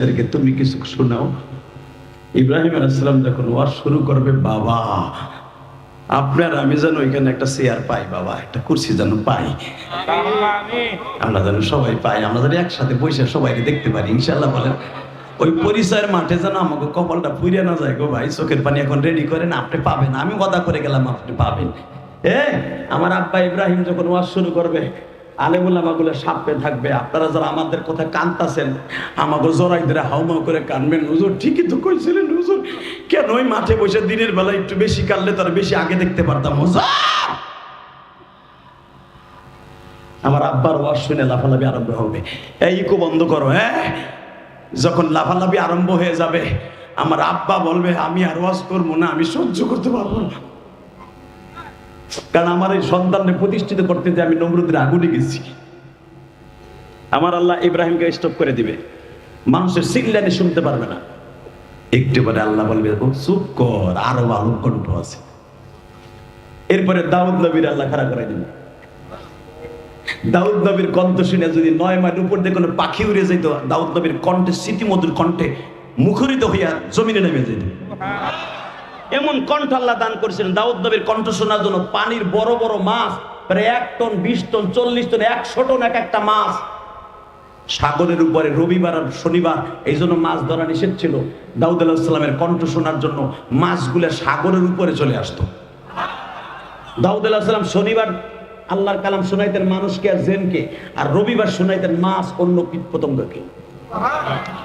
এদেরকে তুমি কিছু শোনাও। ইব্রাহিম আলাইসালাম যখন ওয়াজ শুরু করবে, বাবা, আপনার আমি যেন ওইখানে একটা চেয়ার পাই, বাবা, একটা কুর্সি যেন পাই। আমরা যেন সবাই পাই আমরা যেন একসাথে বসে সবাইকে দেখতে পারি ইনশাল্লাহ বলেন। ওই পরিচয়ের মাঠে যেন আমাকে কপালটা পুড়িয়ে না যায় গো ভাই, চোখের পানি এখন রেডি করেন আপনি পাবেন। আমি কথা করে গেলাম, আপনি পাবেন। এ, আমার আব্বা ইব্রাহিম যখন ওয়াজ শুরু করবে আলেমুল্লামাগুলো সাপে থাকবে। আপনারা যারা আমাদের কথা কানতাছেন আমাকে জোরাই ধরে হাউমাউ করে কানবেন। হুজুর, ঠিকই তো কইছিলেন হুজুর। কেন ওই মাঠে বসে দিনের বেলা একটু বেশি কানলে তারা বেশি আগে দেখতে পারতাম? হুজুর! আমার আব্বার ওয়াজ শুনে লাফালাফি আরম্ভ হবে। এই ইকো বন্ধ করো হ্যাঁ? যখন লাফালাফি আরম্ভ হয়ে যাবে, আমার আব্বা বলবে, আমি আর ওয়াজ করব না, আমি সহ্য করতে পারব না। কারণ আমার এই সন্তানকে প্রতিষ্ঠিত করতে যে আমি নমরুদের আগুনে গেছি। আমার আল্লাহ ইব্রাহিমকে স্টপ করে দিবে। মানুষের সিগলানি শুনতে পারবে না। একটু পরে আল্লাহ বলবে, ও, চুপ কর, আরও ভালো কণ্ঠ আছে। এরপরে দাউদ নবীর আল্লাহ খাড়া করে দিবে। দাউদ নবীর কণ্ঠ শুনে যদি নয় মাইল উপর দিয়ে কোনো পাখি উড়ে যেত দাউদ নবীর কণ্ঠে, স্মৃতিমধুর কণ্ঠে মুখরিত হইয়া জমিনে নেমে যেত। এমন কণ্ঠ আল্লাহ দান করেছিলেন, দাউদ নবীর কণ্ঠ শোনার জন্য পানির বড় বড় মাছ, প্রায় এক টন, বিশ টন, চল্লিশ টন, একশো টন এক একটা মাছ। সাগরের উপরে রবিবার আর শনিবার, এই জন্য মাছ ধরা নিষেধ ছিল। দাউদ আলাহিসাল্লামের কণ্ঠ শোনার জন্য মাছগুলো সাগরের উপরে চলে আসতো। দাউদ আলাহিসাল্লাম শনিবার আল্লাহর কালাম শোনাইতেন মানুষকে আর জেনকে, আর রবিবার শোনাইতেন মাছ অন্য কীট পতঙ্গকে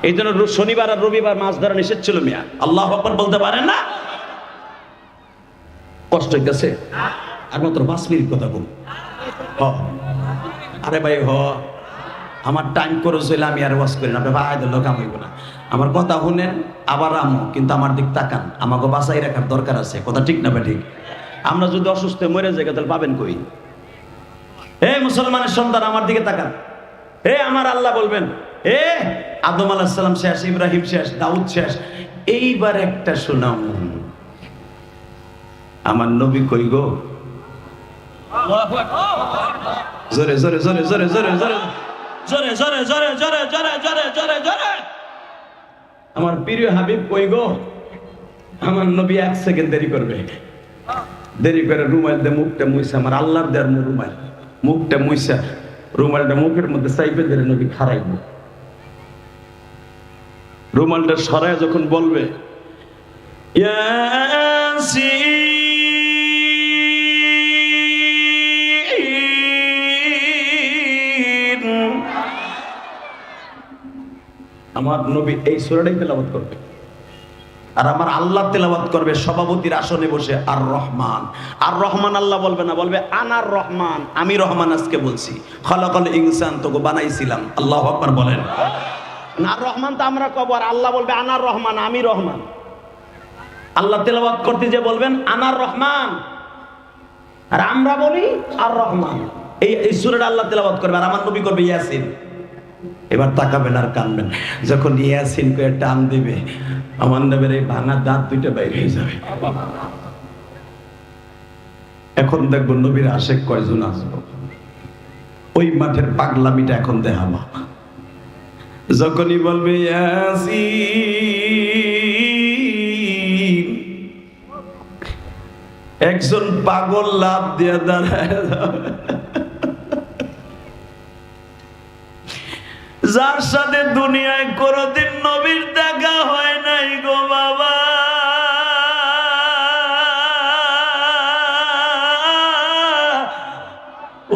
এই জন্য শনিবার আর রবিবার মাছ ধরা নিষেধ ছিল মিয়া। আল্লাহ বলতে পারেন না? কষ্ট হইতেছে আর মাত্র পাঁচ মিনিট কথা বল আরে ভাই, হ। আমার টাইম করে চলে আমি আর ওয়াশ করি না। ভাই দিল কাম হইব না। আমার কথা শুনেন, আবার আমো, কিন্তু আমার দিক তাকান। আমাকে বাঁচাই রাখার দরকার আছে। কথা ঠিক না ঠিক? আমরা যদি অসুস্থ মরে যাই, তাহলে পাবেন কই? হে মুসলমানের সন্তান, আমার দিকে তাকান। হে আমার আল্লাহ বলবেন, হে আদম আলাহিসাল্লাম শেষ, ইব্রাহিম শেষ, দাউদ শেষ, এইবার একটা শোনাও। আমার নবী কই গো জোরে জোরে জোরে জোরে জোরে জোরে জোরে জোরে জোরে জোরে জোরে জোরে জোরে জোরে আমার প্রিয় হাবিব কই গো আমার নবী এক সেকেন্ড দেরি করবে দেরি করে রুমাল দিয়ে মুখটা মুইসা আমার আল্লাহর দেয়ার রুমাল মুখটা মুইসা রুমালটা মুখের মধ্যে সাইপে ধরে নবী খারাইব রুমালটা সরায় যখন বলবে ইয়াসিন আমার নবী এই সুরাটাই তেলাওয়াত করবে। আর আমার আল্লাহ তেলাওয়াত করবে সভাপতির আসনে বসে আর রহমান। আর রহমান আল্লাহ বলবে না, বলবে আনার রহমান, আমি রহমান আজকে বলছি। খলাকল ইনসান তোকে বানাইছিলাম। আল্লাহ আকবার বলেন। আর রহমান তো আমরা কব, আর আল্লাহ বলবে আনার রহমান, আমি রহমান। আল্লাহ তেলাওয়াত করতে যে বলবেন আনার রহমান। আর আমরা বলি আর রহমান। এই সুরাটা আল্লাহ তেলাওয়াত করবে, আর আমার নবী করবে ইয়াসিন। এবার তাকাবেন আর কানবেন। যখন ইয়াসিন করে টান দিবে, আমার নবের এই ভাঙা দাঁত দুইটা বাইরে হয়ে যাবে। এখন দেখব নবীর আশেক কয়জন আসব। ওই মাঠের পাগলামিটা এখন দেখাবো। যখনই বলবে একজন পাগল লাভ দিয়ে দাঁড়ায় যার সাথে দুনিয়ায় কোনোদিন নবীর দেখা হয় নাই গো বাবা।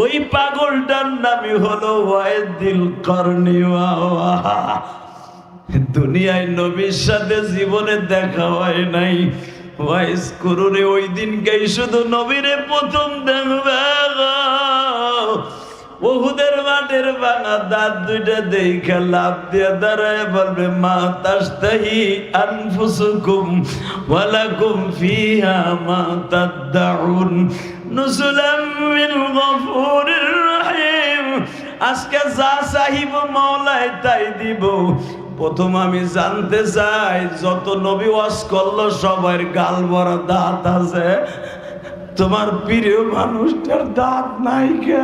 ওই পাগলটার নামই হলো ওয়াইদিল করনি দুনিয়ায় নবীর সাথে জীবনে দেখা হয় নাই। ওয়াইস করুনে ওই দিনকেই শুধু নবীরে প্রথম দেখবে। বহুদের মাঠের বাঙা দাঁত দুইটা দেখে লাভ দিয়ে দাঁড়ায় বলবে, মা তাস্তাহি আনফুসুকুম ওয়ালাকুম ফিহা মা তাদদাউন নুসুলাম মিন গফুরির রহিম। আজকে যা চাহিব মাওলায় তাই দিব। প্রথম আমি জানতে চাই, যত নবী ওয়াজ করল সবার গাল ভরা দাঁত আছে। তোমার প্রিয় মানুষটার দাঁত নাই কে?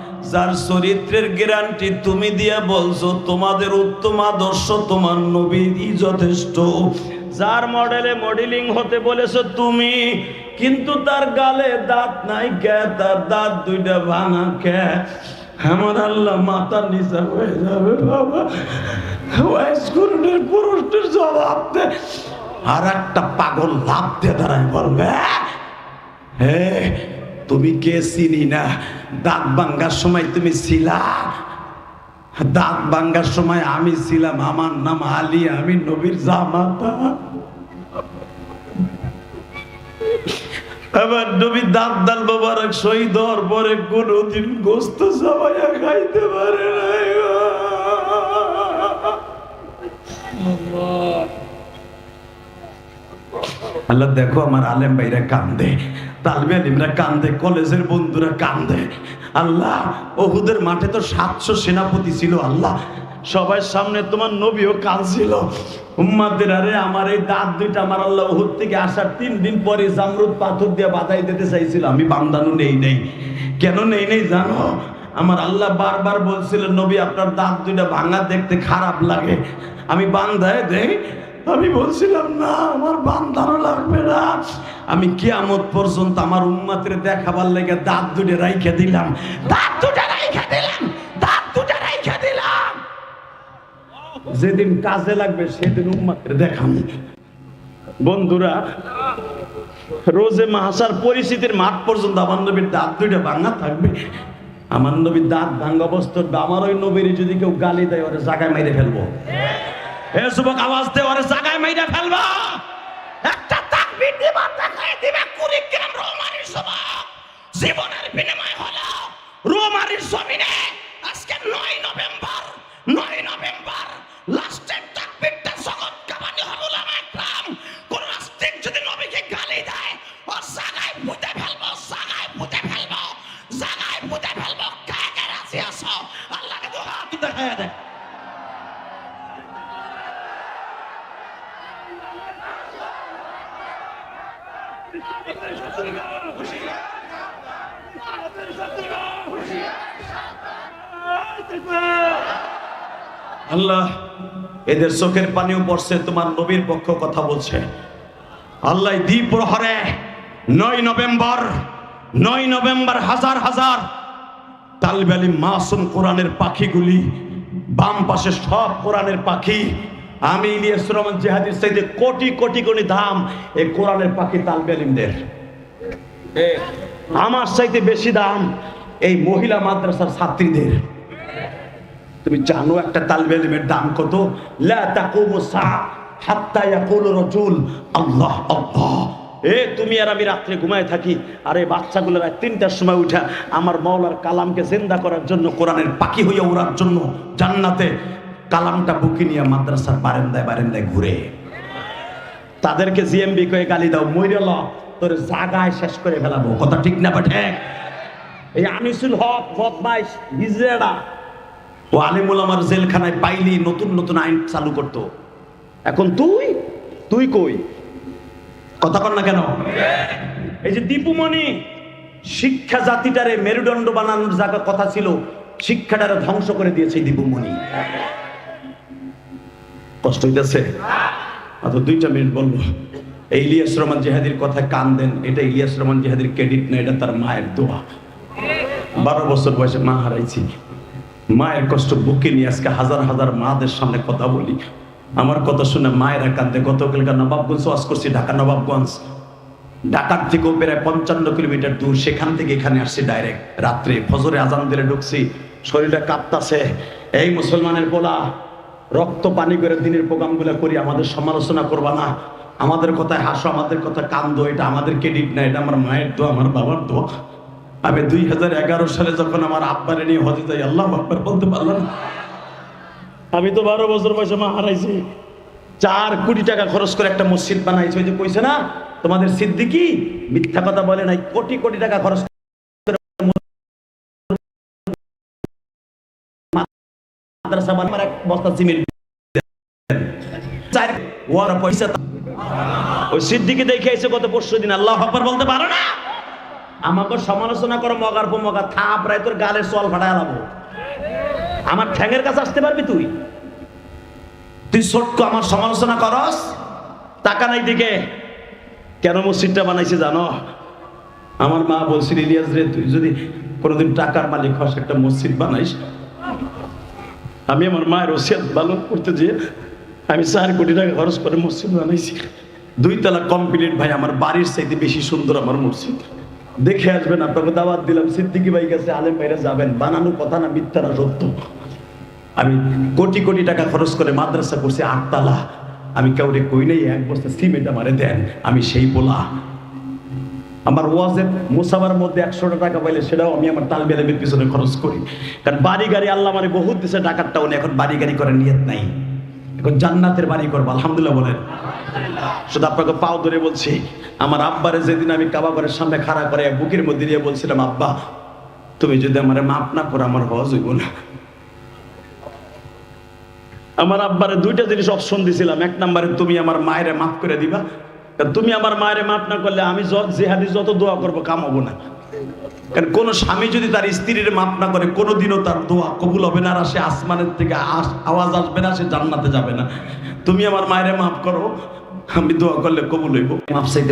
যার চরিত্রের গ্যারান্টি তুমি দিয়া বলছো, তোমাদের উত্তম আদর্শ তোমার নবীরই যথেষ্ট। যার মডেলে মডেলিং হতে বলেছ তুমি, কিন্তু তার গালে দাঁত নাই কে, তার দাঁত দুইটা ভাঙা কে। আমার আল্লাহ মাথার নিচে হয়ে যাবে, বাবা। স্কুলের পুরুষের জবাব দে। আর একটা পাগল লাভ দিয়ে দাঁড়ায় বলবে হে তুমি কে চিনি না? দাঁত ভাঙ্গার সময় তুমি ছিলা? দাঁত ভাঙ্গার সময় আমি ছিলাম, আমার নাম আলী, আমি নবীর জামাতা। আমার নবী দাঁত দাল মোবারক শহীদ হওয়ার পরে কোনোদিন গোস্ত সবাইয়া খাইতে পারে গো। আল্লাহ দেখো আমার আলেম ভাইরা কান্দে তালবে আলিমরা কান্দে, কলেজের বন্ধুরা কান্দে। আল্লাহ, ওহুদের মাঠে তো সাতশো সেনাপতি ছিল আল্লাহ। সবার সামনে তোমার নবীও কাঁদছিল। উম্মাদের, আরে আমার এই দাঁত দুইটা আমার আল্লাহ ওহুদ থেকে আসার তিন দিন পরে জামরুদ পাথর দিয়ে বাধাই দিতে চাইছিল। আমি বান্দানু নেই নেই। কেন নেই নেই জানো? আমার আল্লাহ বারবার বলছিল নবী, আপনার দাঁত দুইটা ভাঙা দেখতে খারাপ লাগে। আমি বান্ধায় দেই আমি বলছিলাম, না, আমার বান্ধারও লাগবে না। আমি কিয়ামত পর্যন্ত আমার উম্মাতের দেখাবার লেগে দাঁত দুটো রাইখে দিলাম। দাঁত দুটো রাইখে দিলাম, দাঁত দুটো রাইখে দিলাম। যেদিন কাজে লাগবে, সেদিন উম্মাতের দেখাম বন্ধুরা, রোজে মাহাসার পরিস্থিতির মাঠ পর্যন্ত আমার নবীর দাঁত দুইটা ভাঙা থাকবে। আমার নবীর দাঁত ভাঙ্গা অবস্থা আমার ওই নবীর যদি কেউ গালি দেয়, ওরা জায়গায় মেরে ফেলব। হে যুবক, আওয়াজ দে জায়গায় মাইরা ফেলবা। একটা তাকবীর দিবা দেখাই দিবে, কুড়িগ্রাম রোমারির যুবক জীবনের বিনিময় হলো রোমারির জমিনে। আজকে নয় নভেম্বর নয় নভেম্বর লাস্টের তাকবীরটা জগৎ কাবানি হল উলামা ইকরাম কোন নাস্তিক যদি নবীকে গালি দেয়, ও জায়গায় পুঁতে ফেলব জায়গায় পুঁতে ফেলব জায়গায় পুঁতে ফেলব। কে কে রাজি আছো? আল্লাহকে তো হাত দেয় আল্লাহ এদের চোখের পানিও পড়ছে তোমার নবীর পক্ষ কথা বলছে। আল্লাহ দ্বীপ প্রহরে নয় নভেম্বর নয় নভেম্বর হাজার হাজার তালবালি মাসুম কোরআনের পাখিগুলি বাম পাশে সব কোরআনের পাখি আমি ইলিয়াস রহমান জেহাদির চাইতে কোটি কোটি কোটি দাম এই কোরআনের পাখি তালবেলিমদের। আমার চাইতে বেশি দাম এই মহিলা মাদ্রাসার ছাত্রীদের। তুমি জানো একটা তালবে ইলমের দাম কত? রাজুল। আল্লাহ আল্লাহ। এ, তুমি আর আমি রাত্রে ঘুমায় থাকি। আর এই বাচ্চাগুলো রাত তিনটার সময় উঠা আমার মৌলার কালামকে জিন্দা করার জন্য, কোরআনের পাখি হইয়া উড়ার জন্য জান্নাতে কালামটা বুকি নিয়ে মাদ্রাসার বারান্দায় বারান্দায় ঘুরে। তাদেরকে জিএমবি কয়ে গালি দাও, মইরে ল, তোর জাগায় শেষ করে ফেলাবো। কথা ঠিক না বা ঠিক? এই আনিসুল হক বদমাইশ হিজড়া ও আলিমুল আমার জেলখানায় পাইলি নতুন নতুন আইন চালু করত। এখন তুই? তুই কই? কথা কর না কেন? এই যে দীপুমণি, শিক্ষা জাতিটারে মেরুদণ্ড বানানোর জায়গা কথা ছিল, শিক্ষাটারে ধ্বংস করে দিয়েছে দীপুমণি। কষ্ট হইতেছে? মাত্র দুইটা মিনিট বলব। এই ইলিয়াস রহমান জেহাদির কথা কান দেন, এটা ইলিয়াস রহমান জেহাদির ক্রেডিট না, এটা তার মায়ের দোয়া। বারো বছর বয়সে মা হারাইছি। মায়ের কষ্ট বুকে নিয়ে আজকে হাজার হাজার মাদের সামনে কথা বলি। আমার কথা শুনে মায়েরা কান্দে গতকালকার নবাবগঞ্জ ওয়াজ করছি, ঢাকা নবাবগঞ্জ। ঢাকার থেকেও প্রায় পঞ্চান্ন কিলোমিটার দূর, সেখান থেকে এখানে আসছি ডাইরেক্ট রাত্রে ফজরে আজান দিলে ঢুকছি, শরীরটা কাঁপতাছে। এই মুসলমানের বলা রক্ত পানি করে দিনের প্রোগ্রামগুলো করি, আমাদের সমালোচনা করবা না। আমাদের কথায় হাসো, আমাদের কথা কান্দো এটা আমাদের ক্রেডিট না, এটা আমার মায়ের দোয়া, আমার বাবার দোয়া। আমি দুই হাজার এগারো সালে যখন আমার আব্বারে নিয়ে হজে যাই, আল্লাহ আকবার বলতে পারলাম। আমি তো বারো বছর বয়সে মা হারাইছি চার কোটি টাকা খরচ করে একটা মসজিদ বানাইছে, ওই যে কইছে না, তোমাদের সিদ্দিকি মিথ্যা কথা বলে নাই, কোটি কোটি টাকা খরচ মাদ্রাসা ওই সিদ্দিকি দেখে এসে কত পরশু দিন আল্লাহ বলতে পারো না আমাকে সমালোচনা করো, মগার পর মগা থাপ রায় তোর গালের চল ফাটায় লাবো। আমার ঠ্যাঙের কাছে আসতে পারবি তুই? তুই ছোট্ট, আমার সমালোচনা করস টাকা নাই দিকে। কেন মসজিদটা বানাইছে জানো? আমার মা বলছিল, ইলিয়াস রে, তুই যদি কোনোদিন টাকার মালিক হস, একটা মসজিদ বানাইস। আমি আমার মায়ের ওসিয়াত পালন করতে যেয়ে আমি চার কোটি টাকা খরচ করে মসজিদ বানাইছি। দুই তলা কমপ্লিট ভাই, আমার বাড়ির চাইতে বেশি সুন্দর আমার মসজিদ। দেখে আসবেন, আপনাকে দাওয়াত দিলাম। সিদ্দিকি ভাই কাছে আলেম ভাইরা যাবেন। বানানো কথা না, মিথ্যা না, সত্য। আমি কোটি কোটি টাকা খরচ করে মাদ্রাসা করছি আটতলা। আমি কাউরে কই নাই, এক বস্তা সিমেন্ট আমারে দেন। আমি সেই বলা আমার ওয়াজের মোসাবার মধ্যে একশোটা টাকা পাইলে সেটাও আমি আমার তাল বেলেমের পিছনে খরচ করি। কারণ বাড়ি গাড়ি আল্লাহ মানে বহুত দেশে টাকারটাও নেই। এখন বাড়ি গাড়ি করার নিয়ত নাই। এখন জান্নাতের বাড়ি করব, আলহামদুলিল্লাহ বলেন। শুধু আপনাকে পাও ধরে বলছি। আমার আব্বারে যেদিন আমি কাবা ঘরের সামনে খাড়া করে বুকের মধ্যে দিয়ে বলছিলাম, আব্বা, তুমি যদি আমার মাপ না করো, আমার হজ হইব না। আমার আব্বারে দুইটা জিনিস অপশন দিছিলাম। এক নম্বরে, তুমি আমার মায়েরে মাফ করে দিবা। তুমি আমার মায়েরে মাফ না করলে আমি যত জেহাদি, যত দোয়া করব, কাম হব না। কারণ কোন স্বামী যদি তার স্ত্রীর মাফ না করে, কোনোদিনও তার দোয়া কবুল হবে না, আর সে আসমানের থেকে আওয়াজ আসবে না, সে জান্নাতে যাবে না। তুমি আমার মায়েরে মাফ করো, আমি দোয়া করলে কবুল হইব। মাফ চাইতে